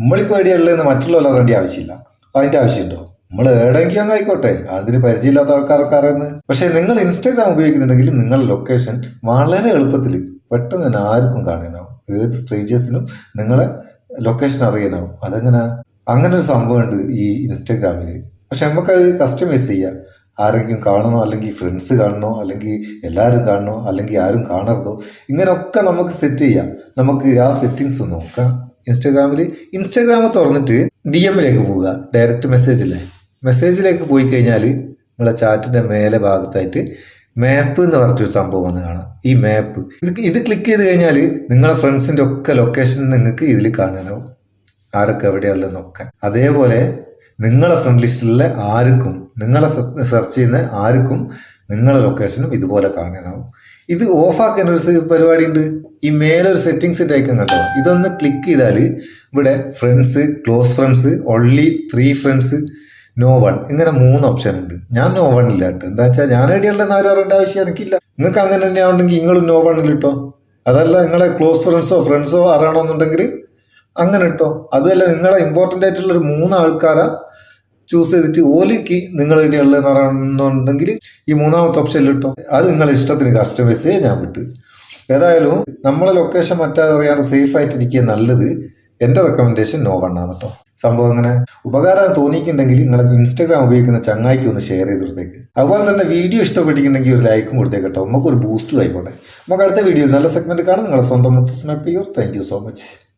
നമ്മളിപ്പോൾ എവിടെയുള്ളതെന്ന് മറ്റുള്ളവർ അറിയേണ്ട ആവശ്യമില്ല. അതിന്റെ ആവശ്യമുണ്ടോ? നമ്മൾ എവിടെയെങ്കിലും അങ്ങ് ആയിക്കോട്ടെ. അതിന് പരിചയമില്ലാത്ത ആൾക്കാരൊക്കെ അറിയുന്നത് പക്ഷേ നിങ്ങൾ ഇൻസ്റ്റാഗ്രാം ഉപയോഗിക്കുന്നുണ്ടെങ്കിൽ നിങ്ങളുടെ ലൊക്കേഷൻ വളരെ എളുപ്പത്തിൽ പെട്ടെന്ന് തന്നെ ആർക്കും കാണാനാവും. ഏത് സ്ട്രേഞ്ചേഴ്സിനും നിങ്ങളെ ലൊക്കേഷൻ അറിയാനാവും. അതെങ്ങനെ? അങ്ങനെ ഒരു സംഭവമുണ്ട് ഈ ഇൻസ്റ്റാഗ്രാമിൽ പക്ഷെ നമുക്കത് കസ്റ്റമൈസ് ചെയ്യാം. ആരെങ്കിലും കാണണോ അല്ലെങ്കിൽ ഫ്രണ്ട്സ് കാണണോ അല്ലെങ്കിൽ എല്ലാവരും കാണണോ അല്ലെങ്കിൽ ആരും കാണരുതോ? ഇങ്ങനെയൊക്കെ നമുക്ക് സെറ്റ് ചെയ്യാം. നമുക്ക് ആ സെറ്റിങ്സ് നോക്കാം. ഇൻസ്റ്റാഗ്രാമിൽ ഇൻസ്റ്റാഗ്രാം തുറന്നിട്ട് ഡി എമ്മിലേക്ക് പോവുക. ഡയറക്റ്റ് മെസ്സേജ് അല്ലേ മെസ്സേജിലേക്ക് പോയി കഴിഞ്ഞാൽ നിങ്ങളെ ചാറ്റിന്റെ മേലെ ഭാഗത്തായിട്ട് മാപ്പ് എന്ന് പറഞ്ഞിട്ടൊരു സംഭവം വന്ന് കാണാം. ഈ മാപ്പ് ഇത് ഇത് ക്ലിക്ക് ചെയ്ത് കഴിഞ്ഞാൽ നിങ്ങളെ ഫ്രണ്ട്സിന്റെ ഒക്കെ ലൊക്കേഷൻ നിങ്ങൾക്ക് ഇതിൽ കാണാനാവും ആരൊക്കെ നോക്കാൻ അതേപോലെ നിങ്ങളെ ഫ്രണ്ട് ലിസ്റ്റിലുള്ള ആർക്കും നിങ്ങളെ സെർച്ച് ചെയ്യുന്ന ആർക്കും നിങ്ങളെ ലൊക്കേഷനും ഇതുപോലെ കാണാനാവും ഇത് ഓഫാക്കാൻ ഒരു പരിപാടി ഉണ്ട് ഈ മേലൊരു സെറ്റിംഗ്സ് കേട്ടോ കണ്ടോ? ഇതൊന്ന് ക്ലിക്ക് ചെയ്താൽ ഇവിടെ friends close friends only three friends no one ഇങ്ങനെ മൂന്ന് ഓപ്ഷൻ ഉണ്ട്. ഞാൻ നോ വൺ ഇല്ല കേട്ടോ. എന്താ വെച്ചാൽ ഞാൻ ഐഡിയുള്ളതെന്ന് ആരും അറിയേണ്ട ആവശ്യം എനിക്കില്ല. നിങ്ങൾക്ക് അങ്ങനെ തന്നെ ആണെങ്കിൽ നിങ്ങളും നോ വണ്ണിൽ ഇട്ടോ. അതല്ല നിങ്ങളെ ക്ലോസ് ഫ്രണ്ട്സോ ഫ്രണ്ട്സോ അറിയണമെന്നുണ്ടെങ്കിൽ അങ്ങനെ ഇട്ടോ. അതുമല്ല നിങ്ങളെ ഇമ്പോർട്ടന്റ് ആയിട്ടുള്ള ഒരു മൂന്ന് ആൾക്കാരെ ചൂസ് ചെയ്തിട്ട് ഓലിക്ക് നിങ്ങൾ ഇടയുള്ളതെന്ന് പറയുന്നുണ്ടെങ്കിൽ ഈ മൂന്നാമത്തെ ഓപ്ഷൻ ഇട്ടോ. അത് നിങ്ങളുടെ ഇഷ്ടത്തിന് കസ്റ്റമൈസ് ചെയ്യാൻ ഞാൻ വിട്ട്. ഏതായാലും നമ്മളെ ലൊക്കേഷൻ മറ്ററിയാതെ സേഫ് ആയിട്ടിരിക്കുക നല്ലത്. എന്റെ റെക്കമെൻഡേഷൻ നോ വണ്ണാണ് കേട്ടോ സംഭവം അങ്ങനെ ഉപകാരം തോന്നിയിട്ടുണ്ടെങ്കിൽ നിങ്ങൾ ഇൻസ്റ്റാഗ്രാം ഉപയോഗിക്കുന്ന ചങ്ങായിക്ക് ഒന്ന് ഷെയർ ചെയ്ത് കൊടുത്തേക്ക്. അതുപോലെ തന്നെ വീഡിയോ ഇഷ്ടപ്പെട്ടിട്ടുണ്ടെങ്കിൽ ഒരു ലൈക്കും കൊടുത്തേക്ക് കേട്ടോ നമുക്ക് ഒരു ബൂസ്റ്റും ആയിക്കോട്ടെ. നമുക്ക് അടുത്ത വീഡിയോ നല്ല സെഗ്മെന്റ് കാണാം. നിങ്ങളെ സ്വന്തം മുത്തുസ്മപ്പിയൂർ താങ്ക് യു സോ മച്ച്